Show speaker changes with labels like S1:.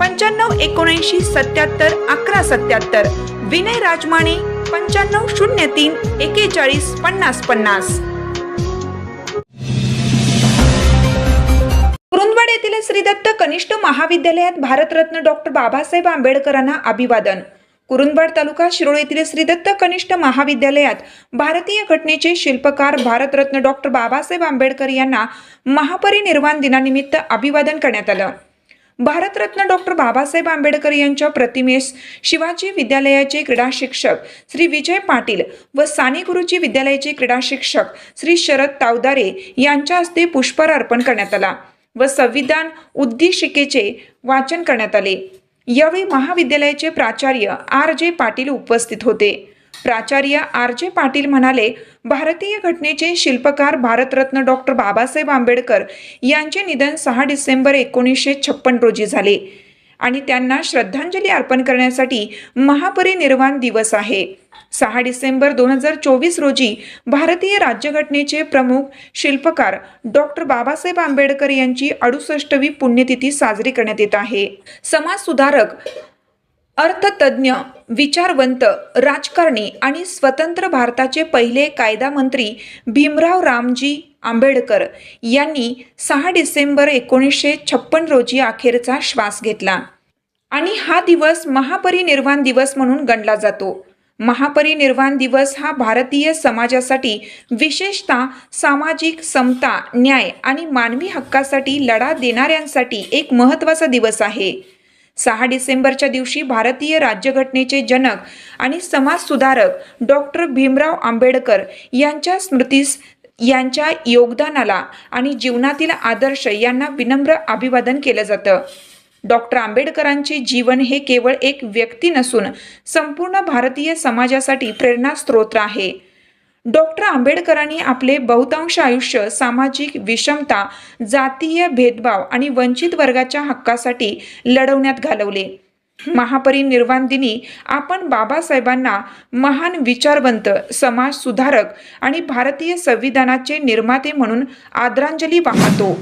S1: पंच्याण्णव एकोणऐंशी सत्याहत्तर अकरा सत्याहत्तर. विनय राजमाने पंच्याण्णव शून्य तीन एकेचाळीस पन्नास पन्नास. कुरुंदवाड येथील श्रीदत्त कनिष्ठ महाविद्यालयात भारतरत्न डॉक्टर बाबासाहेब आंबेडकरांना अभिवादन. कुरुंदवाड तालुका शिरोळ येथील श्रीदत्त कनिष्ठ महाविद्यालयात भारतीय घटनेचे शिल्पकार भारतरत्न डॉक्टर बाबासाहेब आंबेडकर यांना महापरिनिर्वाण दिनानिमित्त अभिवादन करण्यात आलं. भारतरत्न डॉक्टर बाबासाहेब आंबेडकर यांच्या प्रतिमेस शिवाजी विद्यालयाचे क्रीडा शिक्षक श्री विजय पाटील व साने गुरुजी विद्यालयाचे क्रीडा शिक्षक श्री शरद तावदारे यांच्या हस्ते पुष्पहार अर्पण करण्यात आला व संविधान उद्दिशिकेचे वाचन करण्यात आले. यावेळी महाविद्यालयाचे प्राचार्य आर जे पाटील उपस्थित होते. प्राचार्य आर जे पाटील म्हणाले भारतीय घटनेचे शिल्पकार भारतरत्न डॉक्टर बाबासाहेब आंबेडकर यांचे निधन सहा डिसेंबर एकोणीसशे छप्पन रोजी झाले आणि त्यांना श्रद्धांजली अर्पण करण्यासाठी महापरिनिर्वाण दिवस आहे. सहा डिसेंबर दोन हजार चोवीस रोजी भारतीय राज्यघटनेचे प्रमुख शिल्पकार डॉक्टर बाबासाहेब आंबेडकर यांची अडुसष्टवी पुण्यतिथी साजरी करण्यात येत आहे. समाज अर्थतज्ज्ञ अर्थतज्ञ विचारवंत राजकारणी आणि स्वतंत्र भारताचे पहिले कायदा मंत्री भीमराव रामजी आंबेडकर यांनी सहा डिसेंबर एकोणीसशे छप्पन रोजी अखेरचा श्वास घेतला. आणि हा दिवस महापरिनिर्वाण दिवस म्हणून गणला जातो. महापरिनिर्वाण दिवस हा भारतीय समाजासाठी विशेषतः सामाजिक समता न्याय आणि मानवी हक्कासाठी लढा देणाऱ्यांसाठी एक महत्त्वाचा दिवस आहे. सहा डिसेंबरच्या दिवशी भारतीय राज्यघटनेचे जनक आणि समाजसुधारक डॉक्टर भीमराव आंबेडकर यांच्या स्मृतीस यांच्या योगदानाला आणि जीवनातील आदर्श यांना विनम्र अभिवादन केलं जातं. डॉक्टर आंबेडकरांचे जीवन हे केवळ एक व्यक्ती नसून संपूर्ण भारतीय समाजासाठी प्रेरणास्त्रोत आहे. डॉक्टर आंबेडकरांनी आपले बहुतांश आयुष्य सामाजिक विषमता जातीय भेदभाव आणि वंचित वर्गाच्या हक्कासाठी लढवण्यात घालवले. महापरिनिर्वाण दिनी आपण बाबासाहेबांना महान विचारवंत समाज सुधारक आणि भारतीय संविधानाचे निर्माते म्हणून आदरांजली वाहतो.